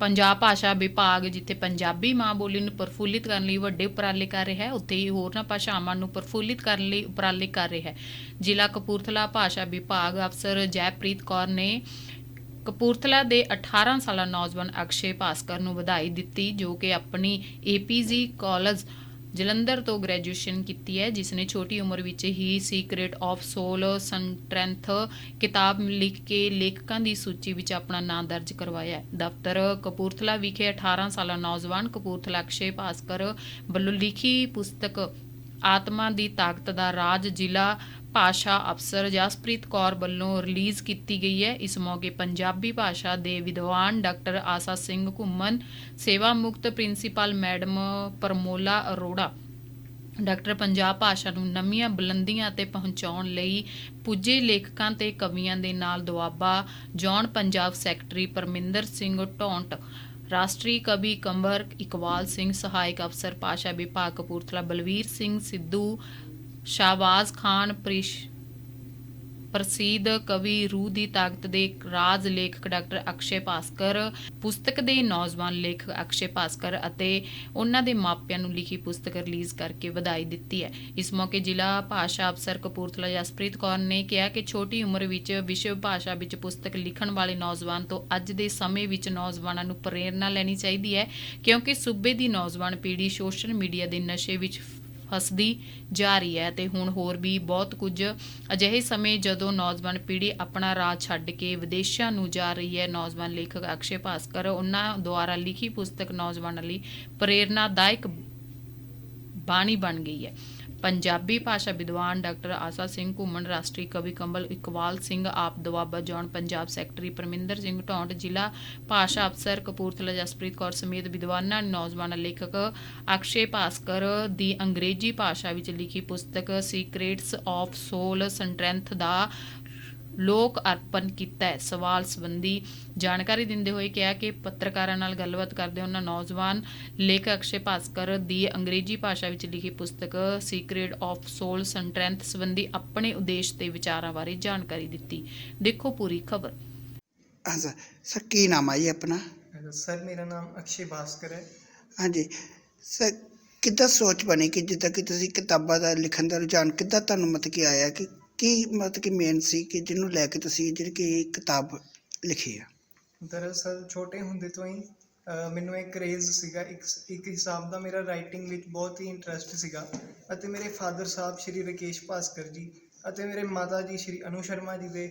ਪੰਜਾਬ ਭਾਸ਼ਾ ਵਿਭਾਗ ਜਿੱਥੇ ਪੰਜਾਬੀ ਮਾਂ ਬੋਲੀ ਨੂੰ ਪ੍ਰਫੁੱਲਿਤ ਕਰਨ ਲਈ ਵੱਡੇ ਉਪਰਾਲੇ ਕਰ ਰਿਹਾ ਹੈ, ਉੱਥੇ ਹੀ ਹੋਰਨਾਂ ਭਾਸ਼ਾਵਾਂ ਨੂੰ ਪ੍ਰਫੁੱਲਿਤ ਕਰਨ ਲਈ ਉਪਰਾਲੇ ਕਰ ਰਿਹਾ ਹੈ। ਜ਼ਿਲ੍ਹਾ ਕਪੂਰਥਲਾ ਭਾਸ਼ਾ ਵਿਭਾਗ ਅਫਸਰ ਜੈਪ੍ਰੀਤ ਕੌਰ ਨੇ ਕਪੂਰਥਲਾ ਦੇ 18 ਸਾਲਾ ਨੌਜਵਾਨ ਅਕਸ਼ੇ ਭਾਸਕਰ ਨੂੰ ਵਧਾਈ ਦਿੱਤੀ, ਜੋ ਕਿ ਆਪਣੀ ਏਪੀਜੀ ਕਾਲਜ ਜਲੰਧਰ ਤੋਂ ਗ੍ਰੈਜੂਏਸ਼ਨ ਕੀਤੀ ਹੈ, ਜਿਸ ਨੇ ਛੋਟੀ ਉਮਰ ਵਿੱਚ ਹੀ ਸੀਕ੍ਰੇਟ ਆਫ ਸੋਲ ਸਟਰੈਂਥ ਕਿਤਾਬ ਲਿਖ ਕੇ ਲੇਖਕਾਂ ਦੀ ਸੂਚੀ ਵਿੱਚ ਆਪਣਾ ਨਾਮ ਦਰਜ ਕਰਵਾਇਆ ਹੈ। ਦਫ਼ਤਰ ਕਪੂਰਥਲਾ ਵਿਖੇ 18 ਸਾਲਾ ਨੌਜਵਾਨ ਕਪੂਰਥਲਾ ਅਕਸ਼ੇ ਭਾਸਕਰ ਵੱਲੋਂ ਲਿਖੀ ਪੁਸਤਕ ਆਤਮਾ ਦੀ ਤਾਕਤ ਦਾ ਰਾਜ ਜ਼ਿਲ੍ਹਾ ਭਾਸ਼ਾ ਅਫਸਰ ਜਸਪ੍ਰੀਤ ਕੌਰ ਵੱਲੋਂ ਰਿਲੀਜ਼ ਕੀਤੀ ਗਈ ਹੈ। ਇਸ ਮੌਕੇ ਪੰਜਾਬੀ ਭਾਸ਼ਾ ਦੇ ਵਿਦਵਾਨ ਡਾਕਟਰ ਆਸਾ ਸਿੰਘ ਘੁੰਮਨ ਸੇਵਾ ਮੁਕਤ principal madam Parmola Arora, doctor Punjab ਭਾਸ਼ਾ ਨੂੰ ਨਵੀਆਂ ਬੁਲੰਦੀਆਂ ਤੇ ਪਹੁੰਚਾਉਣ ਲਈ ਪੁੱਜੇ ਲੇਖਕਾਂ ਤੇ ਕਵੀਆਂ ਦੇ ਨਾਲ ਦੁਆਬਾ, ਜੌਨ ਪੰਜਾਬ ਸੈਕਟਰੀ ਪਰਮਿੰਦਰ ਸਿੰਘ ਢੌਂਟ ਰਾਸ਼ਟਰੀ ਕਵੀ ਕੰਵਰ ਇਕਬਾਲ ਸਿੰਘ, ਸਹਾਇਕ ਅਫਸਰ ਭਾਸ਼ਾ ਵਿਭਾਗ ਕਪੂਰਥਲਾ, ਬਲਵੀਰ ਸਿੰਘ ਸਿੱਧੂ, ਸ਼ਾਹਬਾਜ਼ ਖਾਨ, ਪ੍ਰਿਸ਼ ਪ੍ਰਸਿੱਧ ਕਵੀ ਰੂਹ ਦੀ ਤਾਕਤ ਦੇ ਰਾਜ ਲੇਖਕ ਡਾਕਟਰ ਅਕਸ਼ੇ ਭਾਸਕਰ, ਪੁਸਤਕ ਦੇ ਨੌਜਵਾਨ ਲੇਖਕ ਅਕਸ਼ੇ ਭਾਸਕਰ ਅਤੇ ਉਹਨਾਂ ਦੇ ਮਾਪਿਆਂ ਨੂੰ ਲਿਖੀ ਪੁਸਤਕ ਰਿਲੀਜ਼ ਕਰਕੇ ਵਧਾਈ ਦਿੱਤੀ ਹੈ। ਇਸ ਮੌਕੇ ਜ਼ਿਲ੍ਹਾ ਭਾਸ਼ਾ ਅਫਸਰ ਕਪੂਰਥਲਾ ਜਸਪ੍ਰੀਤ ਕੌਰ ਨੇ ਕਿਹਾ ਕਿ ਛੋਟੀ ਉਮਰ ਵਿੱਚ ਵਿਸ਼ਵ ਭਾਸ਼ਾ ਵਿੱਚ ਪੁਸਤਕ ਲਿਖਣ ਵਾਲੇ ਨੌਜਵਾਨ ਤੋਂ ਅੱਜ ਦੇ ਸਮੇਂ ਵਿੱਚ ਨੌਜਵਾਨਾਂ ਨੂੰ ਪ੍ਰੇਰਣਾ ਲੈਣੀ ਚਾਹੀਦੀ ਹੈ, ਕਿਉਂਕਿ ਸੂਬੇ ਦੀ ਨੌਜਵਾਨ ਪੀੜ੍ਹੀ ਸੋਸ਼ਲ ਮੀਡੀਆ ਦੇ ਨਸ਼ੇ ਵਿੱਚ ਫਸਦੀ ਜਾ ਰਹੀ ਹੈ ਤੇ ਹੁਣ ਹੋਰ ਵੀ ਬਹੁਤ ਕੁਝ ਅਜਿਹੇ ਸਮੇਂ ਜਦੋਂ ਨੌਜਵਾਨ ਪੀੜ੍ਹੀ ਆਪਣਾ ਰਾਜ ਛੱਡ ਕੇ ਵਿਦੇਸ਼ਾਂ ਨੂੰ ਜਾ ਰਹੀ ਹੈ, ਨੌਜਵਾਨ ਲੇਖਕ ਅਕਸ਼ੇ ਭਾਸਕਰ ਉਹਨਾਂ ਦੁਆਰਾ ਲਿਖੀ ਪੁਸਤਕ ਨੌਜਵਾਨਾਂ ਲਈ ਪ੍ਰੇਰਨਾਦਾਇਕ ਬਾਣੀ ਬਣ ਗਈ ਹੈ। ਪੰਜਾਬੀ ਭਾਸ਼ਾ ਵਿਦਵਾਨ ਡਾਕਟਰ ਆਸਾ ਸਿੰਘ ਘੁੰਮਣ, ਰਾਸ਼ਟਰੀ ਕਵੀ ਕੰਬਲ ਇਕਬਾਲ ਸਿੰਘ, ਆਪ ਦੁਆਬਾ ਜੌਨ ਪੰਜਾਬ ਸੈਕਟਰੀ ਪਰਮਿੰਦਰ ਸਿੰਘ ਢੌਂਟ ਜ਼ਿਲ੍ਹਾ ਭਾਸ਼ਾ ਅਫਸਰ ਕਪੂਰਥਲਾ ਜਸਪ੍ਰੀਤ ਕੌਰ ਸਮੇਤ ਵਿਦਵਾਨਾਂ, ਨੌਜਵਾਨ ਲੇਖਕ ਅਕਸ਼ੇ ਭਾਸਕਰ ਦੀ ਅੰਗਰੇਜ਼ੀ ਭਾਸ਼ਾ ਵਿੱਚ ਲਿਖੀ ਪੁਸਤਕ ਸੀਕ੍ਰੇਟਸ ਆਫ ਸੋਲ ਸਟਰੈਂਥ ਦਾ ਲੋਕ ਅਰਪਣ ਕੀਤਾ ਹੈ। ਸਵਾਲ ਸੰਬੰਧੀ ਜਾਣਕਾਰੀ ਦਿੰਦੇ ਹੋਏ ਕਿਹਾ ਕਿ ਪੱਤਰਕਾਰਾਂ ਨਾਲ ਗੱਲਬਾਤ ਕਰਦੇ ਉਹਨਾਂ ਨੌਜਵਾਨ ਲੇਖਕ ਅਕਸ਼ੇ ਭਾਸਕਰ ਦੀ ਅੰਗਰੇਜ਼ੀ ਭਾਸ਼ਾ ਵਿੱਚ ਲਿਖੀ ਪੁਸਤਕ ਸੀਕ੍ਰੇਟ ਆਫ ਸੋਲ ਸਟਰੈਂਥ ਸੰਬੰਧੀ ਆਪਣੇ ਉਦੇਸ਼ ਤੇ ਵਿਚਾਰਾਂ ਬਾਰੇ ਜਾਣਕਾਰੀ ਦਿੱਤੀ। ਦੇਖੋ ਪੂਰੀ ਖਬਰ। ਅੱਛਾ ਸਰ ਕੀ ਨਾਮ ਹੈ ਜੀ ਆਪਣਾ? ਸਰ ਮੇਰਾ ਨਾਮ ਅਕਸ਼ੇ ਭਾਸਕਰ ਹੈ। ਹਾਂਜੀ ਸਰ ਕਿੱਦਾਂ ਸੋਚ ਬਣੀ ਕਿ ਜਿੱਦਾਂ ਕਿ ਤੁਸੀਂ ਕਿਤਾਬਾਂ ਦਾ ਲਿਖਣ ਦਾ ਰੁਝਾਨ ਕਿੱਦਾਂ ਤੁਹਾਨੂੰ ਮਤਲਬ ਕਿ ਆਇਆ ਕਿ ਕੀ ਮਤਲਬ ਕਿ ਮੇਨ ਸੀ ਕਿ ਜਿਹਨੂੰ ਲੈ ਕੇ ਤੁਸੀਂ ਜਿਹੜੀ ਕਿ ਇਹ ਕਿਤਾਬ ਲਿਖੀ ਆ? ਦਰਅਸਲ ਛੋਟੇ ਹੁੰਦੇ ਤੋਂ ਹੀ ਅ, ਮੈਨੂੰ ਇੱਕ ਕਰੇਜ਼ ਸੀਗਾ ਇੱਕ ਇੱਕ ਹਿਸਾਬ ਦਾ ਮੇਰਾ ਰਾਈਟਿੰਗ ਵਿੱਚ ਬਹੁਤ ਹੀ ਇੰਟਰਸਟ ਸੀਗਾ ਅਤੇ ਮੇਰੇ ਫਾਦਰ ਸਾਹਿਬ ਸ਼੍ਰੀ ਰਕੇਸ਼ ਭਾਸਕਰ ਜੀ ਅਤੇ ਮੇਰੇ ਮਾਤਾ ਜੀ ਸ਼੍ਰੀ ਅਨੂ ਸ਼ਰਮਾ ਜੀ ਦੇ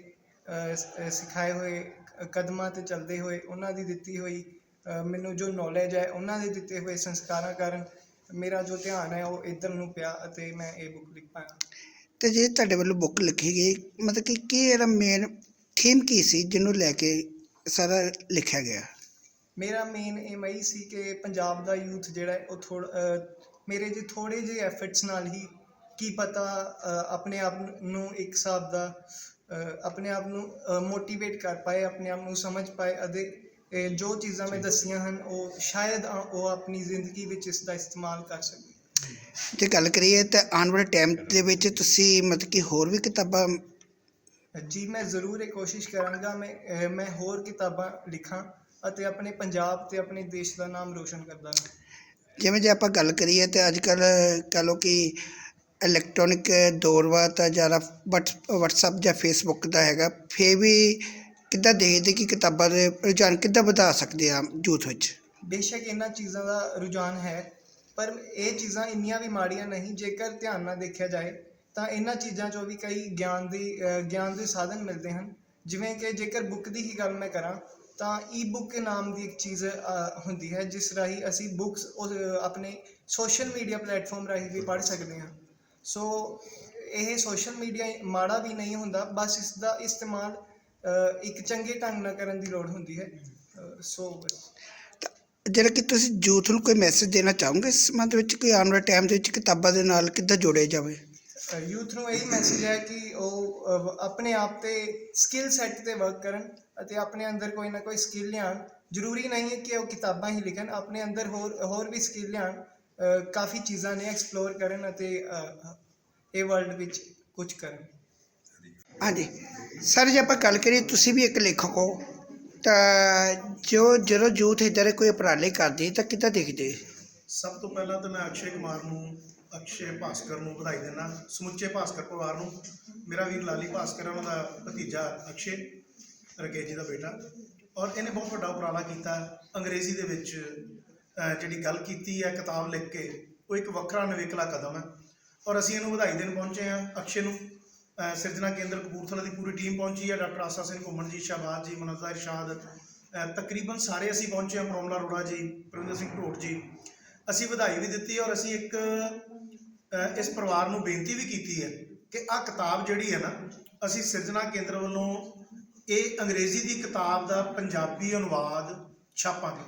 ਅ, ਸ- ਅ, ਸਿਖਾਏ ਹੋਏ ਕ- ਕਦਮਾਂ ਤੇ ਚੱਲਦੇ ਹੋਏ ਉਹਨਾਂ ਦੀ ਦਿੱਤੀ ਹੋਈ ਅ, ਮੈਨੂੰ ਜੋ ਨੌਲੇਜ ਹੈ ਉਹਨਾਂ ਦੇ ਦਿੱਤੇ ਹੋਏ ਸੰਸਕਾਰਾਂ ਕਾਰਨ ਮੇਰਾ ਜੋ ਧਿਆਨ ਹੈ ਉਹ ਇੱਧਰ ਨੂੰ ਪਿਆ ਅਤੇ ਮੈਂ ਇਹ ਬੁੱਕ ਲਿਖ ਪਾਇਆ। ਤੇ ਜੇ ਤੁਹਾਡੇ ਵੱਲੋਂ ਬੁੱਕ ਲਿਖੀ ਗਈ ਮਤਲਬ ਕਿ ਕੀ ਇਹਦਾ ਮੇਨ ਥੀਮ ਕੀ ਸੀ ਜਿਹਨੂੰ ਲੈ ਕੇ ਸਾਰਾ ਲਿਖਿਆ ਗਿਆ? ਮੇਰਾ ਮੇਨ ਏਮ ਇਹੀ ਸੀ ਕਿ ਪੰਜਾਬ ਦਾ ਯੂਥ ਜਿਹੜਾ ਹੈ ਉਹ ਥੋੜਾ ਮੇਰੇ ਜੇ ਥੋੜੇ ਜਿਹੇ ਐਫਰਟਸ ਨਾਲ ਹੀ ਕੀ ਪਤਾ ਆਪਣੇ ਆਪ ਨੂੰ ਇੱਕ ਹਿਸਾਬ ਦਾ ਆਪਣੇ ਆਪ ਨੂੰ ਮੋਟੀਵੇਟ ਕਰ ਪਾਏ ਆਪਣੇ ਆਪ ਨੂੰ ਸਮਝ ਪਾਏ ਅਤੇ ਜੋ ਚੀਜ਼ਾਂ ਮੈਂ ਦੱਸੀਆਂ ਹਨ ਉਹ ਸ਼ਾਇਦ ਉਹ ਆਪਣੀ ਜ਼ਿੰਦਗੀ ਵਿੱਚ ਇਸ ਦਾ ਇਸਤੇਮਾਲ ਕਰ ਸਕਣ। ਜੇ ਗੱਲ ਕਰੀਏ ਤਾਂ ਆਉਣ ਵਾਲੇ ਟਾਈਮ ਦੇ ਵਿੱਚ ਤੁਸੀਂ ਮਤਲਬ ਕਿ ਹੋਰ ਵੀ ਕਿਤਾਬਾਂ ਜੀ ਮੈਂ ਜ਼ਰੂਰ ਇਹ ਕੋਸ਼ਿਸ਼ ਕਰਾਂਗਾ ਮੈਂ ਮੈਂ ਹੋਰ ਕਿਤਾਬਾਂ ਲਿਖਾਂ ਅਤੇ ਆਪਣੇ ਪੰਜਾਬ ਤੇ ਆਪਣੇ ਦੇਸ਼ ਦਾ ਨਾਮ ਰੋਸ਼ਨ ਕਰਦਾ ਜਿਵੇਂ ਜੇ ਆਪਾਂ ਗੱਲ ਕਰੀਏ ਤੇ ਅੱਜ ਕੱਲ ਕਹ ਲਓ ਕਿ ਇਲੈਕਟ੍ਰੋਨਿਕ ਦੌਰ ਵਾ ਤਾਂ ਜ਼ਿਆਦਾ ਵਟਸ WhatsApp ਜਾਂ Facebook ਦਾ ਹੈਗਾ ਫੇ ਵੀ ਕਿੱਦਾਂ ਦੇਖਦੇ ਕਿ ਕਿਤਾਬਾਂ ਦੇ ਰੁਝਾਨ ਕਿੱਦਾਂ ਵਧਾ ਸਕਦੇ ਆ ਯੂਥ ਵਿੱਚ? ਬੇਸ਼ੱਕ ਇਹਨਾਂ ਚੀਜ਼ਾਂ ਦਾ ਰੁਝਾਨ ਹੈ। ਪਰ ਇਹ ਚੀਜ਼ਾਂ ਇੰਨੀਆਂ ਵੀ ਮਾੜੀਆਂ ਨਹੀਂ, ਜੇਕਰ ਧਿਆਨ ਨਾਲ ਦੇਖਿਆ ਜਾਏ, ਤਾਂ ਇਹਨਾਂ ਚੀਜ਼ਾਂ 'ਚੋਂ ਵੀ ਕਈ ਗਿਆਨ ਦੀ ਗਿਆਨ ਦੇ ਸਾਧਨ ਮਿਲਦੇ ਹਨ। ਜਿਵੇਂ ਕਿ ਜੇਕਰ ਬੁੱਕ ਦੀ ਹੀ ਗੱਲ ਮੈਂ ਕਰਾਂ, ਤਾਂ ਈ-ਬੁੱਕ ਨਾਮ ਦੀ ਇੱਕ ਚੀਜ਼ ਹੁੰਦੀ ਹੈ, ਜਿਸ ਰਾਹੀਂ ਅਸੀਂ ਬੁੱਕਸ ਆਪਣੇ ਸੋਸ਼ਲ ਮੀਡੀਆ ਪਲੇਟਫਾਰਮ ਰਾਹੀਂ ਵੀ ਪੜ੍ਹ ਸਕਦੇ ਹਾਂ। ਸੋ, ਇਹ ਸੋਸ਼ਲ ਮੀਡੀਆ ਮਾੜਾ ਵੀ ਨਹੀਂ ਹੁੰਦਾ, ਬਸ ਇਸ ਦਾ ਇਸਤੇਮਾਲ ਇੱਕ ਚੰਗੇ ਢੰਗ ਨਾਲ ਕਰਨ ਦੀ ਲੋੜ ਹੁੰਦੀ ਹੈ। ਸੋ, ਬਸ। ਜਿਹੜਾ ਕਿ ਤੁਸੀਂ ਯੂਥ ਨੂੰ ਕੋਈ ਮੈਸੇਜ ਦੇਣਾ ਚਾਹੋਗੇ ਇਸ ਸੰਬੰਧ ਵਿੱਚ ਕਿ ਆਉਣ ਵਾਲੇ ਟਾਈਮ ਦੇ ਵਿੱਚ ਕਿਤਾਬਾਂ ਦੇ ਨਾਲ ਕਿੱਦਾਂ ਜੋੜਿਆ ਜਾਵੇ? ਯੂਥ ਨੂੰ ਇਹ ਮੈਸੇਜ ਹੈ ਕਿ ਉਹ ਆਪਣੇ ਆਪ ਤੇ ਸਕਿੱਲ ਸੈੱਟ ਤੇ ਵਰਕ ਕਰਨ ਅਤੇ ਆਪਣੇ ਅੰਦਰ ਕੋਈ ਨਾ ਕੋਈ ਸਕਿੱਲ ਲਿਆਉਣ। ਜ਼ਰੂਰੀ ਨਹੀਂ ਹੈ ਕਿ ਉਹ ਕਿਤਾਬਾਂ ਹੀ ਲਿਖਣ ਆਪਣੇ ਅੰਦਰ ਹੋਰ ਹੋਰ ਵੀ ਸਕਿੱਲ ਲਿਆਉਣ ਅਹ, ਕਾਫੀ ਚੀਜ਼ਾਂ ਨੇ ਐਕਸਪਲੋਰ ਕਰਨ ਅਤੇ ਇਹ ਵਰਲਡ ਵਿੱਚ ਕੁਝ ਕਰਨ। ਹਾਂਜੀ। ਸਰ ਜੇ ਆਪਾਂ ਗੱਲ ਕਰੀਏ ਤੁਸੀਂ ਵੀ ਇੱਕ ਲੇਖਕ ਹੋ। ਤਾਂ ਜੋ ਜਦੋਂ ਯੂਥ ਇੱਦਾਂ ਦੇ ਕੋਈ ਉਪਰਾਲੇ ਕਰਦੀ, ਤਾਂ ਕਿੱਦਾਂ ਦੇਖਦੇ? ਸਭ ਤੋਂ ਪਹਿਲਾਂ ਤਾਂ ਮੈਂ ਅਕਸ਼ੇ ਕੁਮਾਰ ਨੂੰ, ਅਕਸ਼ੇ ਭਾਸਕਰ ਨੂੰ ਵਧਾਈ ਦਿੰਦਾ, ਸਮੁੱਚੇ ਭਾਸਕਰ ਪਰਿਵਾਰ ਨੂੰ। ਮੇਰਾ ਵੀਰ ਲਾਲੀ ਭਾਸਕਰ ਉਹਨਾਂ ਦਾ ਭਤੀਜਾ ਅਕਸ਼ੇ ਰਕੇਸ਼ ਜੀ ਦਾ ਬੇਟਾ। ਔਰ ਇਹਨੇ ਬਹੁਤ ਵੱਡਾ ਉਪਰਾਲਾ ਕੀਤਾ। ਅੰਗਰੇਜ਼ੀ ਦੇ ਵਿੱਚ ਜਿਹੜੀ ਗੱਲ ਕੀਤੀ ਹੈ, ਕਿਤਾਬ ਲਿਖ ਕੇ, ਉਹ ਇੱਕ ਵੱਖਰਾ ਨਵੇਕਲਾ ਕਦਮ ਹੈ। ਔਰ ਅਸੀਂ ਇਹਨੂੰ ਵਧਾਈ ਦੇਣ ਪਹੁੰਚੇ ਹਾਂ ਅਕਸ਼ੇ ਨੂੰ। ਸਿਰਜਣਾ ਕੇਂਦਰ ਕਪੂਰਥਲਾ ਦੀ ਪੂਰੀ ਟੀਮ ਪਹੁੰਚੀ ਹੈ ਡਾਕਟਰ ਆਸਾ ਸਿੰਘ ਘੁੰਮਣ ਜੀ ਸ਼ਾਹਬਾਜ਼ ਜੀ ਮਨਜ਼ਰ ਇਰਸ਼ਾਦ ਤਕਰੀਬਨ ਸਾਰੇ ਅਸੀਂ ਪਹੁੰਚੇ ਹਾਂ ਪ੍ਰੋਮਲਾ ਅਰੋੜਾ ਜੀ ਪ੍ਰਵਿੰਦਰ ਸਿੰਘ ਢੋਟ ਜੀ। ਅਸੀਂ ਵਧਾਈ ਵੀ ਦਿੱਤੀ ਔਰ ਅਸੀਂ ਇੱਕ ਇਸ ਪਰਿਵਾਰ ਨੂੰ ਬੇਨਤੀ ਵੀ ਕੀਤੀ ਹੈ ਕਿ ਆਹ ਕਿਤਾਬ ਜਿਹੜੀ ਹੈ ਨਾ ਅਸੀਂ ਸਿਰਜਣਾ ਕੇਂਦਰ ਵੱਲੋਂ ਇਹ ਅੰਗਰੇਜ਼ੀ ਦੀ ਕਿਤਾਬ ਦਾ ਪੰਜਾਬੀ ਅਨੁਵਾਦ ਛਾਪਾਂਗੇ।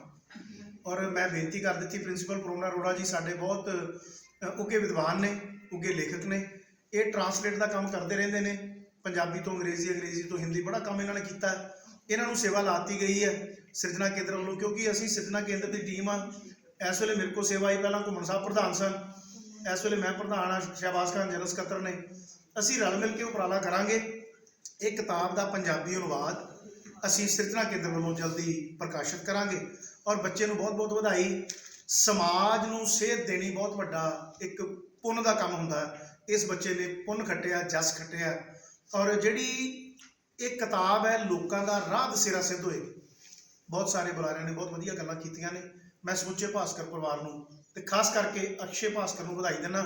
ਔਰ ਮੈਂ ਬੇਨਤੀ ਕਰ ਦਿੱਤੀ ਪ੍ਰਿੰਸੀਪਲ ਪ੍ਰੋਮਨਾ ਅਰੋੜਾ ਜੀ ਸਾਡੇ ਬਹੁਤ ਅ, ਉੱਘੇ ਵਿਦਵਾਨ ਨੇ ਉੱਘੇ ਲੇਖਕ ਨੇ। ਇਹ ਟਰਾਂਸਲੇਟ ਦਾ ਕੰਮ ਕਰਦੇ ਰਹਿੰਦੇ ਨੇ। ਪੰਜਾਬੀ ਤੋਂ ਅੰਗਰੇਜ਼ੀ ਅੰਗਰੇਜ਼ੀ ਤੋਂ ਹਿੰਦੀ ਬੜਾ ਕੰਮ ਇਹਨਾਂ ਨੇ ਕੀਤਾ। ਇਹਨਾਂ ਨੂੰ ਸੇਵਾ ਲਾਤੀ ਗਈ ਹੈ ਸਿਰਜਣਾ ਕੇਂਦਰ ਵੱਲੋਂ, ਕਿਉਂਕਿ ਅਸੀਂ ਸਿਰਜਣਾ ਕੇਂਦਰ ਦੀ ਟੀਮ ਆ। ਇਸ ਵੇਲੇ ਮੇਰੇ ਕੋਲ ਸੇਵਾ ਆਈ ਪਹਿਲਾਂ ਘੁੰਮਣ ਸਾਹਿਬ ਪ੍ਰਧਾਨ ਸਨ। ਇਸ ਵੇਲੇ ਮੈਂ ਪ੍ਰਧਾਨ ਆ ਸ਼ਹਿਬਾਜ਼ ਖਾਨ, ਜਨਰਲ ਸਕੱਤਰ ਨੇ। ਅਸੀਂ ਰਲ ਮਿਲ ਕੇ ਉਪਰਾਲਾ ਕਰਾਂਗੇ। ਇਹ ਕਿਤਾਬ ਦਾ ਪੰਜਾਬੀ ਅਨੁਵਾਦ ਅਸੀਂ ਸਿਰਜਣਾ ਕੇਂਦਰ ਵੱਲੋਂ ਜਲਦੀ ਪ੍ਰਕਾਸ਼ਿਤ ਕਰਾਂਗੇ। ਔਰ ਬੱਚੇ ਨੂੰ ਬਹੁਤ-ਬਹੁਤ ਵਧਾਈ। ਸਮਾਜ ਨੂੰ ਸੇਧ ਦੇਣੀ ਬਹੁਤ ਵੱਡਾ ਇੱਕ ਪੁੰਨ ਦਾ ਕੰਮ ਹੁੰਦਾ ਹੈ। ਇਸ ਬੱਚੇ ਨੇ ਪੁੰਨ ਖੱਟਿਆ, ਜਸ ਖੱਟਿਆ। ਔਰ ਜਿਹੜੀ ਇਹ ਕਿਤਾਬ ਹੈ, ਲੋਕਾਂ ਦਾ ਰਾਹ ਦਸੇਰਾ ਸਿੱਧ ਹੋਏਗੀ। ਬਹੁਤ ਸਾਰੇ ਬੁਲਾਰਿਆਂ ਨੇ ਬਹੁਤ ਵਧੀਆ ਗੱਲਾਂ ਕੀਤੀਆਂ ਨੇ। ਮੈਂ ਸਮੁੱਚੇ ਭਾਸਕਰ ਪਰਿਵਾਰ ਨੂੰ ਤੇ ਖਾਸ ਕਰਕੇ ਅਕਸ਼ੇ ਭਾਸਕਰ ਨੂੰ ਵਧਾਈ ਦਿੰਦਾ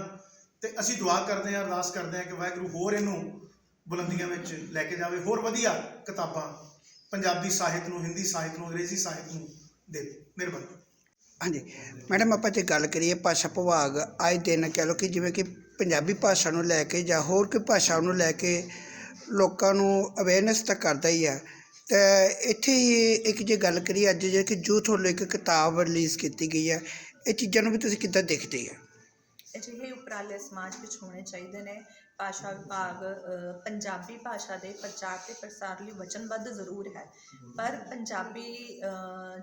ਤੇ ਅਸੀਂ ਦੁਆ ਕਰਦੇ ਹਾਂ, ਅਰਦਾਸ ਕਰਦੇ ਹਾਂ ਕਿ ਵਾਹਿਗੁਰੂ ਹੋਰ ਇਹਨੂੰ ਬੁਲੰਦੀਆਂ ਵਿੱਚ ਲੈ ਕੇ ਜਾਵੇ। ਹੋਰ ਵਧੀਆ ਕਿਤਾਬਾਂ ਪੰਜਾਬੀ ਸਾਹਿਤ ਨੂੰ, ਹਿੰਦੀ ਸਾਹਿਤ ਨੂੰ, ਅੰਗਰੇਜ਼ੀ ਸਾਹਿਤ ਨੂੰ ਦੇ ਮਿਹਰਬਾਨੀ। ਹਾਂਜੀ। ਮੈਡਮ, ਆਪਾਂ ਜੇ ਗੱਲ ਕਰੀਏ ਭਾਸ਼ਾ ਵਿਭਾਗ ਅੱਜ ਦਿਨ ਕਹਿ ਲਓ ਕਿ ਜਿਵੇਂ ਕਿ ਪੰਜਾਬੀ ਭਾਸ਼ਾ ਨੂੰ ਲੈ ਕੇ ਜਾਂ ਹੋਰ ਕੋਈ ਭਾਸ਼ਾ ਨੂੰ ਲੈ ਕੇ ਲੋਕਾਂ ਨੂੰ ਅਵੇਅਰਨੈਸ ਤਾਂ ਕਰਦਾ ਹੀ ਹੈ ਤੇ ਇੱਥੇ ਹੀ ਇੱਕ ਜੇ ਗੱਲ ਕਰੀਏ ਅੱਜ ਜੇ ਕਿ ਯੂਥ ਵੱਲੋਂ ਇੱਕ ਕਿਤਾਬ ਰਿਲੀਜ਼ ਕੀਤੀ ਗਈ ਹੈ ਇਹ ਚੀਜ਼ਾਂ ਨੂੰ ਵੀ ਤੁਸੀਂ ਕਿੱਦਾਂ ਦੇਖਦੇ ਆ? ਅਜਿਹੇ ਉਪਰਾਲੇ ਸਮਾਜ ਵਿੱਚ ਹੋਣੇ ਚਾਹੀਦੇ ਨੇ। ਭਾਸ਼ਾ ਵਿਭਾਗ ਪੰਜਾਬੀ ਭਾਸ਼ਾ ਦੇ ਪ੍ਰਚਾਰ ਤੇ ਪ੍ਰਸਾਰ ਲਈ ਵਚਨਬੱਧ ਜ਼ਰੂਰ ਹੈ। ਪਰ ਪੰਜਾਬੀ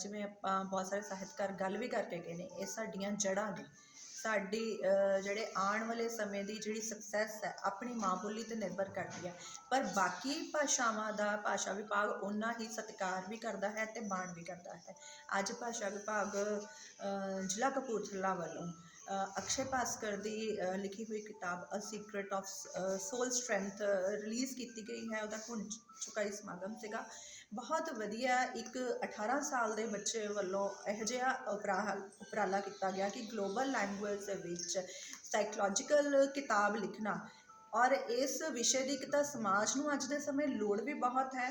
ਜਿਵੇਂ ਆਪਾਂ ਬਹੁਤ ਸਾਰੇ ਸਾਹਿਤਕਾਰ ਗੱਲ ਵੀ ਕਰਕੇ ਗਏ ਨੇ, ਇਹ ਸਾਡੀਆਂ ਜੜ੍ਹਾਂ ਨੇ। ਸਾਡੀ ਜਿਹੜੇ ਆਉਣ ਵਾਲੇ ਸਮੇਂ ਦੀ ਜਿਹੜੀ ਸਕਸੈਸ ਹੈ, ਆਪਣੀ ਮਾਂ ਬੋਲੀ ਤੇ ਨਿਰਭਰ ਕਰਦੀ ਹੈ। ਪਰ ਬਾਕੀ ਭਾਸ਼ਾਵਾਂ ਦਾ ਭਾਸ਼ਾ ਵਿਭਾਗ ਓਨਾ ਹੀ ਸਤਿਕਾਰ ਵੀ ਕਰਦਾ ਹੈ ਤੇ ਮਾਣ ਵੀ ਕਰਦਾ ਹੈ। ਅੱਜ ਭਾਸ਼ਾ ਵਿਭਾਗ ਜ਼ਿਲ੍ਹਾ ਕਪੂਰਥਲਾ ਵੱਲੋਂ ਅਕਸ਼ੇ ਭਾਸਕਰ ਦੀ ਲਿਖੀ ਹੋਈ ਕਿਤਾਬ a secret of soul strength release ਕੀਤੀ ਗਈ ਹੈ। ਉਹਦਾ ਹੁਣ ਚੁਕਾਈ ਸਮਾਗਮ ਸੀਗਾ। ਬਹੁਤ ਵਧੀਆ ਇੱਕ 18 ਸਾਲ ਦੇ ਬੱਚੇ ਵੱਲੋਂ ਇਹੋ ਜਿਹਾ ਉਪਰਾ- ਉਪਰਾਲਾ ਕੀਤਾ ਗਿਆ ਕਿ ਗਲੋਬਲ ਲੈਂਗੁਏਜ ਦੇ ਵਿੱਚ ਸਾਈਕੋਲੋਜੀਕਲ ਕਿਤਾਬ ਲਿਖਣਾ। ਔਰ ਇਸ ਵਿਸ਼ੇ ਦੀ ਇੱਕ ਤਾਂ ਸਮਾਜ ਨੂੰ ਅੱਜ ਦੇ ਸਮੇਂ ਲੋੜ ਵੀ ਬਹੁਤ ਹੈ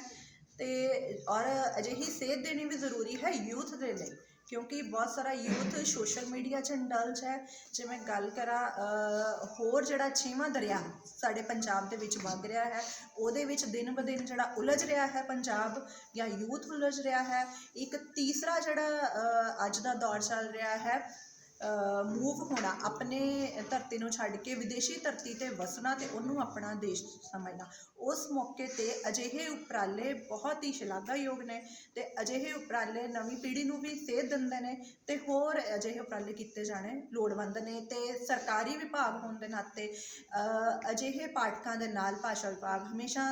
ਤੇ ਔਰ ਅਜਿਹੀ ਸੇਧ ਦੇਣੀ ਵੀ ਜ਼ਰੂਰੀ ਹੈ, ਯੂਥ ਦੇ ਲਈ। ਕਿਉਂਕਿ ਬਹੁਤ ਸਾਰਾ ਯੂਥ ਸੋਸ਼ਲ ਮੀਡੀਆ 'ਚ ਇੰਡਲਜ ਹੈ। ਜੇ ਮੈਂ ਗੱਲ ਕਰਾਂ ਹੋਰ ਜਿਹੜਾ ਛੇਵਾਂ ਦਰਿਆ ਸਾਡੇ ਪੰਜਾਬ ਦੇ ਵਿੱਚ ਵਗ ਰਿਹਾ ਹੈ, ਉਹਦੇ ਵਿੱਚ ਦਿਨ ਬ ਦਿਨ ਜਿਹੜਾ ਉਲਝ ਰਿਹਾ ਹੈ ਪੰਜਾਬ ਜਾਂ ਯੂਥ ਉਲਝ ਰਿਹਾ ਹੈ। ਇੱਕ ਤੀਸਰਾ ਜਿਹੜਾ ਅੱਜ ਦਾ ਦੌਰ ਚੱਲ ਰਿਹਾ ਹੈ ਮੂਵ ਹੋਣਾ, ਆਪਣੇ ਧਰਤੀ ਨੂੰ ਛੱਡ ਕੇ ਵਿਦੇਸ਼ੀ ਧਰਤੀ ਤੇ ਵਸਣਾ ਤੇ ਉਹਨੂੰ ਆਪਣਾ ਦੇਸ਼ ਸਮਝਣਾ। ਉਸ ਮੌਕੇ ਤੇ ਅਜਿਹੇ ਉਪਰਾਲੇ ਬਹੁਤ ਹੀ ਸ਼ਲਾਘਾਯੋਗ ਨੇ ਤੇ ਅਜਿਹੇ ਉਪਰਾਲੇ ਨਵੀਂ ਪੀੜ੍ਹੀ ਨੂੰ ਵੀ ਸੇਧ ਦਿੰਦੇ ਨੇ ਤੇ ਹੋਰ ਅਜਿਹੇ ਉਪਰਾਲੇ ਕੀਤੇ ਜਾਣੇ ਲੋੜਵੰਦ ਨੇ ਤੇ ਸਰਕਾਰੀ ਵਿਭਾਗ ਹੋਣ ਦੇ ਨਾਤੇ ਅਜਿਹੇ ਪਾਠਕਾਂ ਦੇ ਨਾਲ ਭਾਸ਼ਾ ਵਿਭਾਗ ਹਮੇਸ਼ਾ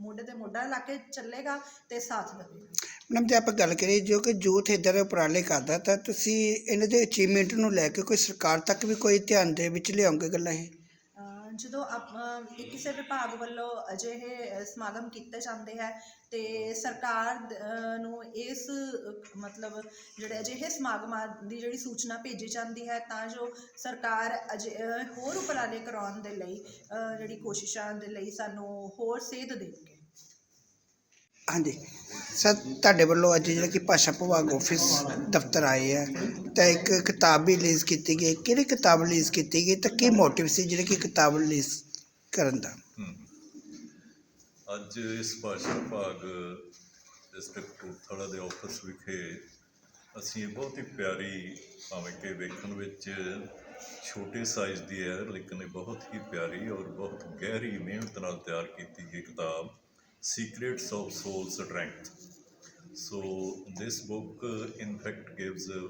ਮੋਢੇ ਤੇ ਮੋਢਾ ਲਾ ਕੇ ਚੱਲੇਗਾ ਤੇ ਸਾਥ ਦੇਵੇਗਾ। ਮੈਡਮ, ਜੇ ਆਪਾਂ ਗੱਲ ਕਰੀਏ ਜੋ ਕਿ ਯੂਥ ਇੱਦਾਂ ਦੇ ਉਪਰਾਲੇ ਕਰਦਾ, ਤਾਂ ਤੁਸੀਂ ਇਹਨਾਂ ਦੇ ਅਚੀਵਮੈਂਟ ਨੂੰ ਲੈ ਕੇ ਕੋਈ ਸਰਕਾਰ ਤੱਕ ਵੀ ਕੋਈ ਧਿਆਨ ਦੇ ਵਿੱਚ ਲਿਆਉਂਗੇ ਗੱਲਾਂ ਇਹ? ਜਦੋਂ ਆਪ ਇਹ ਕਿਸੇ ਵਿਭਾਗ ਵੱਲੋਂ ਅਜਿਹੇ ਸਮਾਗਮ ਕੀਤੇ ਜਾਂਦੇ ਹੈ, ਤੇ ਸਰਕਾਰ ਨੂੰ ਇਸ ਮਤਲਬ ਜਿਹੜੇ ਅਜਿਹੇ ਸਮਾਗਮਾਂ ਦੀ ਜਿਹੜੀ ਸੂਚਨਾ ਭੇਜੀ ਜਾਂਦੀ ਹੈ, ਤਾਂ ਜੋ ਸਰਕਾਰ ਅਜੇ ਹੋਰ ਉਪਰਾਲੇ ਕਰਾਉਣ ਦੇ ਲਈ ਜਿਹੜੀ ਕੋਸ਼ਿਸ਼ਾਂ ਦੇ ਲਈ ਸਾਨੂੰ ਹੋਰ ਸੇਧ ਦੇਣਗੇ ਹਾਂਜੀ। ਸਰ, ਤੁਹਾਡੇ ਵੱਲੋਂ ਅੱਜ ਜਿਹੜਾ ਕਿ ਭਾਸ਼ਾ ਵਿਭਾਗ ਆਫਿਸ ਦਫ਼ਤਰ ਆਏ ਆ, ਤਾਂ ਇੱਕ ਕਿਤਾਬ ਵੀ ਰਿਲੀਜ਼ ਕੀਤੀ ਗਈ। ਕਿਹੜੀ ਕਿਤਾਬ ਰਿਲੀਜ਼ ਕੀਤੀ ਗਈ ਤਾਂ ਕੀ ਮੋਟਿਵ ਸੀ ਜਿਹੜੇ ਕਿ ਕਿਤਾਬ ਰਿਲੀਜ਼ ਕਰਨ ਦਾ? ਅੱਜ ਇਸ ਭਾਸ਼ਾ ਵਿਭਾਗ ਡਿਸਟ੍ਰਿਕਟ ਕਪੂਰਥਲਾ ਦੇ ਆਫਿਸ ਵਿਖੇ ਅਸੀਂ ਬਹੁਤ ਹੀ ਪਿਆਰੀ ਭਾਵੇਂ ਕਿ ਵੇਖਣ ਵਿੱਚ ਛੋਟੇ ਸਾਈਜ਼ ਦੀ ਹੈ, ਲੇਕਿਨ ਇਹ ਬਹੁਤ ਹੀ ਪਿਆਰੀ ਔਰ ਬਹੁਤ ਗਹਿਰੀ ਮਿਹਨਤ ਨਾਲ ਤਿਆਰ ਕੀਤੀ ਗਈ ਕਿਤਾਬ। Secrets of Soul Strength. So, this book, uh, in fact, gives uh,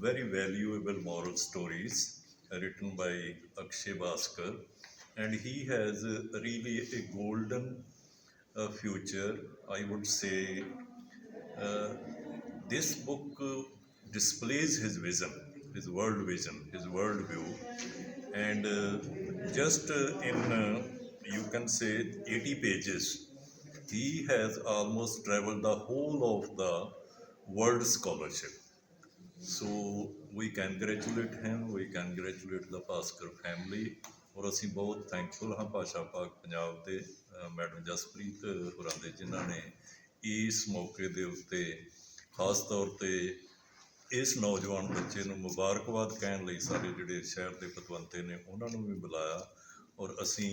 very valuable moral stories uh, written by Akshay Bhaskar, and he has uh, really a golden uh, future. I would say uh, this book uh, displays his vision, his world vision, his world view, and uh, just uh, in uh, you can say 80 pages he has almost traveled the whole of the world scholarship. So we congratulate him, we congratulate the Paskar family ਔਰ ਅਸੀਂ ਬਹੁਤ thankful ਹਾਂ ਭਾਸ਼ਾ ਭਾਗ ਪੰਜਾਬ ਦੇ ਅ, madam Jaspreet ਹੋਰਾਂ ਦੇ ਜਿਨ੍ਹਾਂ ਨੇ ਇਸ ਮੌਕੇ ਦੇ ਉੱਤੇ ਖਾਸ ਤੌਰ ਤੇ ਇਸ ਨੌਜਵਾਨ ਬੱਚੇ ਨੂੰ ਮੁਬਾਰਕਬਾਦ ਕਹਿਣ ਲਈ ਸਾਰੇ ਜਿਹੜੇ ਸ਼ਹਿਰ ਦੇ ਪਤਵੰਤੇ ਨੇ ਉਹਨਾਂ ਨੂੰ ਵੀ ਬੁਲਾਇਆ ਔਰ ਅਸੀਂ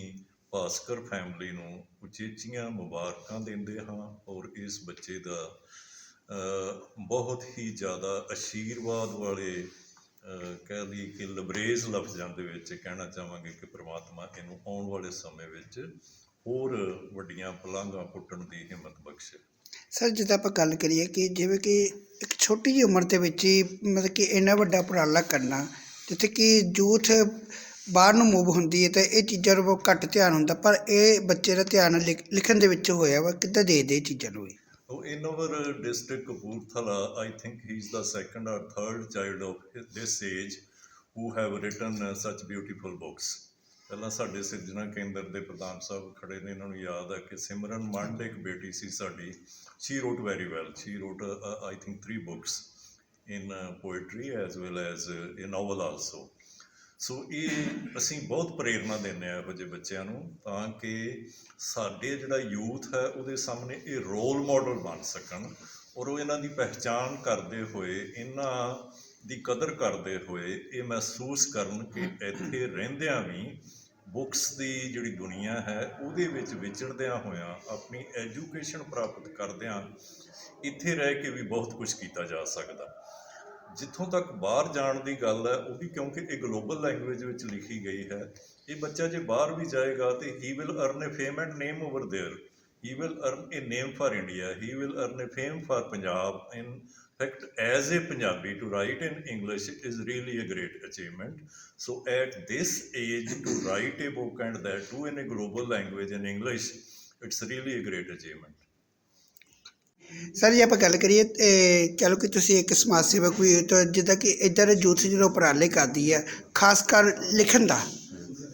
ਭਾਸਕਰ ਫੈਮਿਲੀ ਨੂੰ ਉਚੇਚੀਆਂ ਮੁਬਾਰਕਾਂ ਦਿੰਦੇ ਹਾਂ ਔਰ ਇਸ ਬੱਚੇ ਦਾ ਬਹੁਤ ਹੀ ਜ਼ਿਆਦਾ ਆਸ਼ੀਰਵਾਦ ਵਾਲੇ ਕਹਿ ਲਈਏ ਕਿ ਲਬਰੇਜ਼ ਲਫ਼ਜ਼ਾਂ ਦੇ ਵਿੱਚ ਕਹਿਣਾ ਚਾਹਾਂਗੇ ਕਿ ਪ੍ਰਮਾਤਮਾ ਇਹਨੂੰ ਆਉਣ ਵਾਲੇ ਸਮੇਂ ਵਿੱਚ ਹੋਰ ਵੱਡੀਆਂ ਪਲਾਂਘਾਂ ਪੁੱਟਣ ਦੀ ਹਿੰਮਤ ਬਖਸ਼ੇ। ਸਰ, ਜਿੱਦਾਂ ਆਪਾਂ ਗੱਲ ਕਰੀਏ ਕਿ ਜਿਵੇਂ ਕਿ ਇੱਕ ਛੋਟੀ ਜਿਹੀ ਉਮਰ ਦੇ ਵਿੱਚ ਹੀ ਮਤਲਬ ਕਿ ਇੰਨਾ ਵੱਡਾ ਉਪਰਾਲਾ ਕਰਨਾ, ਜਿੱਥੇ ਕਿ ਯੂਥ ਬਾਹਰ ਨੂੰ ਮੂਵ ਹੁੰਦੀ ਹੈ ਤਾਂ ਇਹ ਚੀਜ਼ਾਂ ਨੂੰ ਬਹੁਤ ਘੱਟ ਧਿਆਨ ਹੁੰਦਾ ਪਰ ਇਹ ਬੱਚੇ ਦਾ ਧਿਆਨ ਲਿਖ- ਲਿਖਣ ਦੇ ਵਿੱਚ ਹੋਇਆ ਵਾ ਕਿੱਦਾਂ ਦੇਖਦੇ ਇਹ ਚੀਜ਼ਾਂ ਨੂੰ ਇਹ? So in our district Kapurthala, I think he's the second or third child of his- this age who have written uh, such beautiful books. ਪਹਿਲਾਂ ਸਾਡੇ ਸਿਰਜਣਾ ਕੇਂਦਰ ਦੇ ਪ੍ਰਧਾਨ ਸਾਹਿਬ ਖੜੇ ਨੇ ਇਹਨਾਂ ਨੂੰ ਯਾਦ ਹੈ ਕਿ ਸਿਮਰਨ ਮੰਡ ਇੱਕ ਬੇਟੀ ਸੀ ਸਾਡੀ she wrote very well she wrote I think 3 books in poetry as well as in novel also so ਇਹ ਅਸੀਂ ਬਹੁਤ ਪ੍ਰੇਰਣਾ ਦਿੰਦੇ ਆ ਇਹੋ ਜਿਹੇ ਬੱਚਿਆਂ ਨੂੰ ਤਾਂ ਕਿ ਸਾਡੇ ਜਿਹੜਾ ਯੂਥ ਹੈ ਉਹਦੇ ਸਾਹਮਣੇ ਇਹ ਰੋਲ ਮਾਡਲ ਬਣ ਸਕਣ ਔਰ ਉਹ ਇਹਨਾਂ ਦੀ ਪਹਿਚਾਣ ਕਰਦੇ ਹੋਏ, ਇਹਨਾਂ ਦੀ ਕਦਰ ਕਰਦੇ ਹੋਏ ਇਹ ਮਹਿਸੂਸ ਕਰਨ ਕਿ ਇੱਥੇ ਰਹਿੰਦਿਆਂ ਵੀ ਬੁੱਕਸ ਦੀ ਜਿਹੜੀ ਦੁਨੀਆ ਹੈ ਉਹਦੇ ਵਿੱਚ ਵਿਚਰਦਿਆਂ ਹੋਇਆਂ ਆਪਣੀ ਐਜੂਕੇਸ਼ਨ ਪ੍ਰਾਪਤ ਕਰਦਿਆਂ ਇੱਥੇ ਰਹਿ ਕੇ ਵੀ ਬਹੁਤ ਕੁਝ ਕੀਤਾ ਜਾ ਸਕਦਾ। ਜਿੱਥੋਂ ਤੱਕ ਬਾਹਰ ਜਾਣ ਦੀ ਗੱਲ ਹੈ ਉਹ ਵੀ ਕਿਉਂਕਿ ਇਹ ਗਲੋਬਲ ਲੈਂਗੁਏਜ ਵਿੱਚ ਲਿਖੀ ਗਈ ਹੈ ਇਹ ਬੱਚਾ ਜੇ ਬਾਹਰ ਵੀ ਜਾਏਗਾ ਤੇ he will earn a fame and name over there he will earn a name for India he will earn a fame for Punjab in fact as a punjabi to write in english is really a great achievement so at this age to write a book and that too in a global language in english it's really a great achievement sir ਜੇ ਆਪਾਂ ਗੱਲ ਕਰੀਏ ਤੇ ਚਲੋ ਕਿ ਤੁਸੀਂ ਇੱਕ ਸਮਾਜ ਸੇਵਕ ਵੀ ਹੋ ਤਾਂ ਜਿੱਦਾਂ ਕਿ ਇੱਧਰ ਯੂਥ ਜਿਹੜੇ ਉਪਰਾਲੇ ਕਰਦੀ ਹੈ ਖਾਸ ਕਰ ਲਿਖਣ ਦਾ।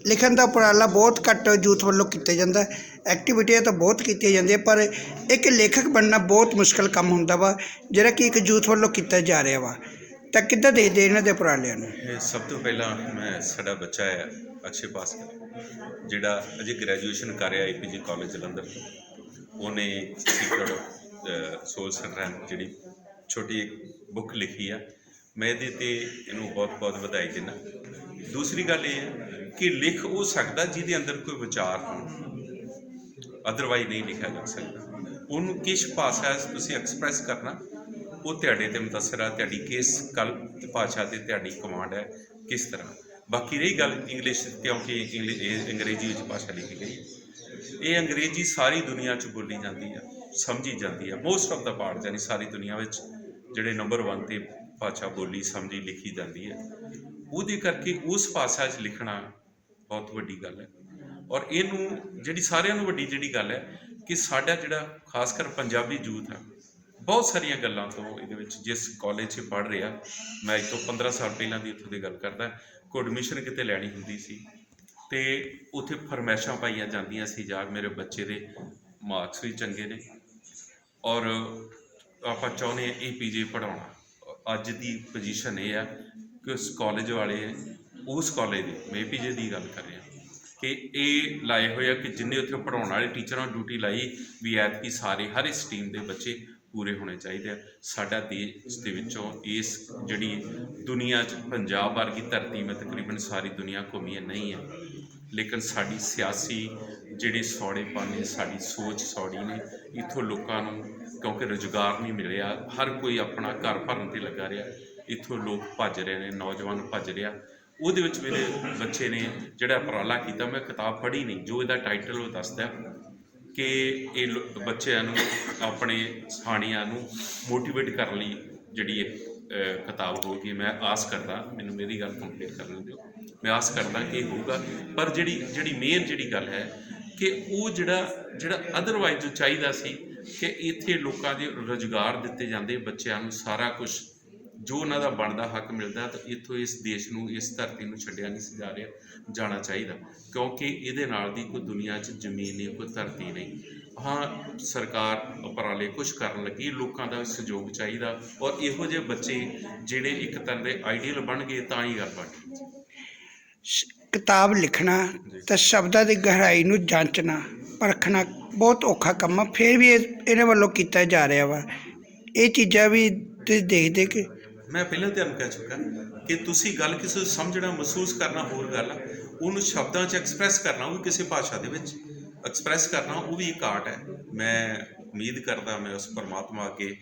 ਲਿਖਣ ਦਾ ਉਪਰਾਲਾ ਬਹੁਤ ਘੱਟ ਯੂਥ ਵੱਲੋਂ ਕੀਤਾ ਜਾਂਦਾ ਐਕਟੀਵਿਟੀਆਂ ਤਾਂ ਬਹੁਤ ਕੀਤੀਆਂ ਜਾਂਦੀਆਂ, ਪਰ ਇੱਕ ਲੇਖਕ ਬਣਨਾ ਬਹੁਤ ਮੁਸ਼ਕਲ ਕੰਮ ਹੁੰਦਾ ਵਾ, ਜਿਹੜਾ ਕਿ ਇੱਕ ਯੂਥ ਵੱਲੋਂ ਕੀਤਾ ਜਾ ਰਿਹਾ ਵਾ। ਤਾਂ ਕਿੱਦਾਂ ਦੇਖਦੇ ਇਹਨਾਂ ਦੇ ਉਪਰਾਲਿਆਂ ਨੂੰ? ਇਹ ਸਭ ਤੋਂ ਪਹਿਲਾਂ ਮੈਂ ਸਾਡਾ ਬੱਚਾ ਹੈ, ਅਕਸ਼ੇ ਪਾਸਕਰ, ਜਿਹੜਾ ਅਜੇ ਗ੍ਰੈਜੂਏਸ਼ਨ ਕਰ ਰਿਹਾ ਏਪੀਜੀ ਕਾਲਜ ਜਲੰਧਰ ਤੋਂ। ਉਹਨੇ ਸੀਕਰਟ ਸੋਲ ਸੰਗ੍ਰਾਮ ਜਿਹੜੀ ਛੋਟੀ ਬੁੱਕ ਲਿਖੀ ਆ। ਮੈਂ ਇਹਦੇ ਤੇ ਇਹਨੂੰ ਬਹੁਤ-ਬਹੁਤ ਵਧਾਈ ਦਿੰਦਾ। ਦੂਸਰੀ ਗੱਲ ਇਹ ਹੈ ਕਿ ਲਿਖ ਉਹ ਸਕਦਾ ਜਿਹਦੇ ਅੰਦਰ ਕੋਈ ਵਿਚਾਰ ਹੋਣ। ਅਦਰਵਾਈਜ਼ ਨਹੀਂ ਲਿਖਿਆ ਜਾ ਸਕਦਾ। ਉਹਨੂੰ ਕਿਸ ਭਾਸ਼ਾ 'ਚ ਤੁਸੀਂ ਐਕਸਪ੍ਰੈਸ ਕਰਨਾ, ਉਹ ਤੁਹਾਡੇ ਤੇ ਮੁਤਸਰ ਆ, ਤੁਹਾਡੀ ਕਿਸ ਕਲ ਭਾਸ਼ਾ ਤੇ ਤੁਹਾਡੀ ਕਮਾਂਡ ਹੈ, ਕਿਸ ਤਰ੍ਹਾਂ। ਬਾਕੀ ਰਹੀ ਗੱਲ ਇੰਗਲਿਸ਼ ਕਿਉਂਕਿ ਇੰਗਲਿਸ਼ ਇਹ ਅੰਗਰੇਜ਼ੀ ਵਿੱਚ ਭਾਸ਼ਾ ਲਿਖੀ ਗਈ ਇਹ ਅੰਗਰੇਜ਼ੀ ਸਾਰੀ ਦੁਨੀਆ 'ਚ ਬੋਲੀ ਜਾਂਦੀ ਆ। ਸਮਝੀ ਜਾਂਦੀ ਹੈ ਮੋਸਟ ਆਫ ਦਾ ਪਾਰਟ ਯਾਨੀ ਸਾਰੀ ਦੁਨੀਆ ਵਿੱਚ ਜਿਹੜੇ ਨੰਬਰ 1 ਤੇ ਭਾਸ਼ਾ ਬੋਲੀ ਸਮਝੀ ਲਿਖੀ ਜਾਂਦੀ ਹੈ। ਉਹਦੇ ਕਰਕੇ ਉਸ ਭਾਸ਼ਾ 'ਚ ਲਿਖਣਾ ਬਹੁਤ ਵੱਡੀ ਗੱਲ ਹੈ। ਔਰ ਇਹਨੂੰ ਜਿਹੜੀ ਸਾਰਿਆਂ ਨੂੰ ਵੱਡੀ ਜਿਹੜੀ ਗੱਲ ਹੈ ਕਿ ਸਾਡਾ ਜਿਹੜਾ ਖਾਸ ਕਰ ਪੰਜਾਬੀ ਯੂਥ ਹੈ, ਬਹੁਤ ਸਾਰੀਆਂ ਗੱਲਾਂ ਤੋਂ ਇਹਦੇ ਵਿੱਚ ਜਿਸ ਕਾਲਜ 'ਚ ਪੜ੍ਹ ਰਿਹਾ, ਮੈਂ ਅੱਜ ਤੋਂ 15 ਸਾਲ ਪਹਿਲਾਂ ਦੀ ਇੱਥੋਂ ਦੀ ਗੱਲ ਕਰਦਾ, ਕੋਈ ਐਡਮਿਸ਼ਨ ਕਿਤੇ ਲੈਣੀ ਹੁੰਦੀ ਸੀ ਤੇ ਉੱਥੇ ਫਰਮੈਸ਼ਾਂ ਪਾਈਆਂ ਜਾਂਦੀਆਂ ਸੀ ਜਾ ਮੇਰੇ ਬੱਚੇ ਦੇ ਮਾਰਕਸ ਵੀ ਚੰਗੇ ਨੇ। ਔਰ ਆਪਾਂ ਚਾਹੁੰਦੇ ਹਾਂ ਏਪੀਜੇ ਪੜਾਉਣਾ ਅੱਜ ਦੀ ਪੋਜੀਸ਼ਨ ਇਹ ਆ ਕਿ ਉਸ ਕਾਲਜ ਵਾਲੇ, ਉਸ ਕਾਲਜ ਦੇ ਮੈਂ ਏਪੀਜੇ ਦੀ ਗੱਲ ਕਰ ਰਿਹਾ। ਕਿ ਇਹ ਲਾਏ ਹੋਏ ਆ ਕਿ ਜਿੰਨੇ ਉੱਥੇ ਪੜਾਉਣ ਵਾਲੇ ਟੀਚਰਾਂ ਡਿਊਟੀ ਲਾਈ, ਵੀ ਐਤਕੀ ਸਾਰੇ, ਹਰ ਇਸ ਟੀਮ ਦੇ ਬੱਚੇ ਪੂਰੇ ਹੋਣੇ ਚਾਹੀਦੇ ਆ। ਸਾਡਾ ਦੇਸ਼ ਦੇ ਵਿੱਚੋਂ ਇਸ ਜਿਹੜੀ ਦੁਨੀਆ 'ਚ ਪੰਜਾਬ ਵਰਗੀ ਧਰਤੀ ਮੈਂ ਤਕਰੀਬਨ ਸਾਰੀ ਦੁਨੀਆ ਘੁੰਮੀ ਹੈ, ਨਹੀਂ ਹੈ। ਲੇਕਿਨ ਸਾਡੀ ਸਿਆਸੀ ਜਿਹੜੇ ਸੌੜੇ ਨੇ ਸਾਡੀ ਸੋਚ ਸੌੜੀ ਨੇ ਇੱਥੋਂ ਲੋਕਾਂ ਨੂੰ ਕਿਉਂਕਿ ਰੁਜ਼ਗਾਰ ਨਹੀਂ ਮਿਲਿਆ ਹਰ ਕੋਈ ਆਪਣਾ ਘਰ ਭਰਨ ਤੇ ਲੱਗਾ ਰਿਹਾ ਇੱਥੋਂ ਲੋਕ ਭੱਜ ਰਹੇ ਨੇ ਨੌਜਵਾਨ ਭੱਜ ਰਿਹਾ। ਉਹਦੇ ਵਿੱਚ ਮੇਰੇ ਬੱਚੇ ਨੇ ਜਿਹੜਾ ਉਪਰਾਲਾ ਕੀਤਾ ਮੈਂ ਕਿਤਾਬ ਪੜ੍ਹੀ ਨਹੀਂ ਜੋ ਇਹਦਾ ਟਾਈਟਲ ਉਹ ਦੱਸਦਾ ਕਿ ਇਹ ਲੋ- ਬੱਚਿਆਂ ਨੂੰ ਆਪਣੇ ਸਾਣੀਆਂ ਨੂੰ ਮੋਟੀਵੇਟ ਕਰਨ ਲਈ ਜਿਹੜੀ ਇਹ ਅ, ਕਿਤਾਬ ਹੋਊਗੀ। ਮੈਂ ਆਸ ਕਰਦਾ ਮੈਨੂੰ ਮੇਰੀ ਗੱਲ ਕੰਪਲੀਟ ਕਰਨ ਦਿਓ। ਮੈਂ ਆਸ ਕਰਦਾ ਕਿ ਹੋਊਗਾ ਪਰ ਜਿਹੜੀ ਜਿਹੜੀ ਮੇਨ ਜਿਹੜੀ ਗੱਲ ਹੈ ਕਿ ਉਹ ਜਿਹੜਾ ਜਿਹੜਾ ਅਦਰਵਾਈਜ਼ ਜੋ ਚਾਹੀਦਾ ਸੀ ਕਿ ਇੱਥੇ ਲੋਕਾਂ ਦੇ ਰੁਜ਼ਗਾਰ ਦਿੱਤੇ ਜਾਂਦੇ, ਬੱਚਿਆਂ ਨੂੰ ਸਾਰਾ ਕੁਝ ਜੋ ਉਹਨਾਂ ਦਾ ਬਣਦਾ ਹੱਕ ਮਿਲਦਾ ਤਾਂ ਇੱਥੋਂ ਇਸ ਦੇਸ਼ ਨੂੰ, ਇਸ ਧਰਤੀ ਨੂੰ ਛੱਡਿਆ ਨਹੀਂ ਸੀ ਜਾ ਰਿਹਾ, ਜਾਣਾ ਚਾਹੀਦਾ। ਕਿਉਂਕਿ ਇਹਦੇ ਨਾਲ ਦੀ ਕੋਈ ਦੁਨੀਆ 'ਚ ਜ਼ਮੀਨ ਨਹੀਂ, ਕੋਈ ਧਰਤੀ ਨਹੀਂ। ਹਾਂ, ਸਰਕਾਰ ਉਪਰਾਲੇ ਕੁਝ ਕਰਨ ਲੱਗੀ, ਲੋਕਾਂ ਦਾ ਸਹਿਯੋਗ ਚਾਹੀਦਾ ਔਰ ਇਹੋ ਜਿਹੇ ਬੱਚੇ ਜਿਹੜੇ ਇੱਕ ਤਰ੍ਹਾਂ ਦੇ ਆਈਡੀਅਲ ਬਣ ਗਏ ਤਾਂ ਹੀ ਗੱਲ ਬਣ ਕਿਤਾਬ ਲਿਖਣਾ ਤੇ ਸ਼ਬਦਾਂ ਦੀ ਗਹਿਰਾਈ ਨੂੰ ਜਾਂਚਣਾ ਪਰਖਣਾ ਬਹੁਤ ਔਖਾ ਕੰਮ ਆ ਫਿਰ ਵੀ ਇਹ- ਇਹਨਾਂ ਵੱਲੋਂ ਕੀਤਾ ਜਾ ਰਿਹਾ ਵਾ। ਇਹ ਚੀਜ਼ਾਂ ਵੀ ਤੁਸੀਂ ਦੇਖਦੇ ਕਿ ਮੈਂ ਪਹਿਲਾਂ ਤੁਹਾਨੂੰ ਕਹਿ ਚੁੱਕਾ ਕਿ ਤੁਸੀਂ ਗੱਲ ਕਿਸੇ ਨੂੰ ਸਮਝਣਾ ਮਹਿਸੂਸ ਕਰਨਾ ਹੋਰ ਗੱਲ ਆ ਉਹਨੂੰ ਸ਼ਬਦਾਂ 'ਚ ਐਕਸਪ੍ਰੈਸ ਕਰਨਾ ਉਹ ਵੀ ਕਿਸੇ ਭਾਸ਼ਾ ਦੇ ਵਿੱਚ ਐਕਸਪ੍ਰੈਸ ਕਰਨਾ ਉਹ ਵੀ ਇੱਕ ਆਰਟ ਹੈ। ਮੈਂ ਉਮੀਦ ਕਰਦਾ ਮੈਂ ਉਸ ਪਰਮਾਤਮਾ ਅੱਗੇ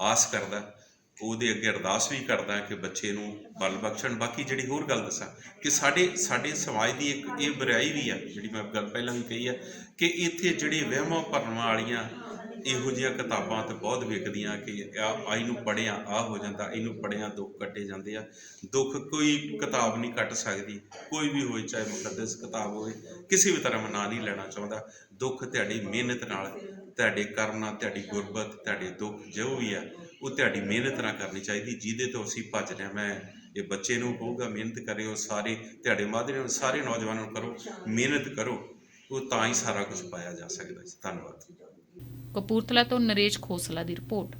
ਆਸ ਕਰਦਾ। ਉਹਦੇ ਅੱਗੇ ਅਰਦਾਸ ਵੀ ਕਰਦਾ ਕਿ ਬੱਚੇ ਨੂੰ ਬਲ ਬਖਸ਼ਣ। ਬਾਕੀ ਜਿਹੜੀ ਹੋਰ ਗੱਲ ਦੱਸਾਂ ਕਿ ਸਾਡੇ ਸਾਡੇ ਸਮਾਜ ਦੀ ਇੱਕ ਇਹ ਬੁਰਾਈ ਵੀ ਆ, ਜਿਹੜੀ ਮੈਂ ਗੱਲ ਪਹਿਲਾਂ ਵੀ ਕਹੀ ਆ, ਕਿ ਇੱਥੇ ਜਿਹੜੇ ਵਹਿਮਾਂ ਭਰਨ ਵਾਲੀਆਂ ਇਹੋ ਜਿਹੀਆਂ ਕਿਤਾਬਾਂ ਤੇ ਬਹੁਤ ਵਿਕਦੀਆਂ ਕਿ ਆ ਆ ਇਹਨੂੰ ਪੜਿਆ ਆ ਹੋ ਜਾਂਦਾ, ਇਹਨੂੰ ਪੜਿਆ ਦੁੱਖ ਕੱਟੇ ਜਾਂਦੇ ਆ। ਦੁੱਖ ਕੋਈ ਕਿਤਾਬ ਨਹੀਂ ਕੱਟ ਸਕਦੀ, ਕੋਈ ਵੀ ਹੋਏ, ਚਾਹੇ ਮੁਕੱਦਸ ਕਿਤਾਬ ਹੋਵੇ, ਕਿਸੇ ਵੀ ਤਰ੍ਹਾਂ ਮੈਂ ਨਾਂ ਨਹੀਂ ਲੈਣਾ ਚਾਹੁੰਦਾ। ਦੁੱਖ ਤੁਹਾਡੀ ਮਿਹਨਤ ਨਾਲ, ਤੁਹਾਡੇ ਕਰਮ ਨਾਲ ਤੁਹਾਡੀ ਗੁਰਬਤ, ਤੁਹਾਡੇ ਦੁੱਖ ਜੋ ਵੀ ਆ ਉਹ ਤੁਹਾਡੀ ਮਿਹਨਤ ਨਾਲ ਕਰਨੀ ਚਾਹੀਦੀ, ਜਿਹਦੇ ਤੋਂ ਅਸੀਂ ਭੱਜ ਰਹੇ ਹਾਂ। ਮੈਂ ਇਹ ਬੱਚੇ ਨੂੰ ਕਹੂੰਗਾ, ਮਿਹਨਤ ਕਰਿਓ, ਸਾਰੇ ਤੁਹਾਡੇ ਮਾਧਿਅਮ ਨਾਲ, ਸਾਰੇ ਨੌਜਵਾਨਾਂ ਨੂੰ ਕਰੋ, ਮਿਹਨਤ ਕਰੋ। ਉਹ ਤਾਂ ਹੀ ਸਾਰਾ ਕੁਝ ਪਾਇਆ ਜਾ ਸਕਦਾ। ਹੈ ਧੰਨਵਾਦ। ਕਪੂਰਥਲਾ ਤੋਂ ਨਰੇਸ਼ ਖੋਸਲਾ ਦੀ ਰਿਪੋਰਟ।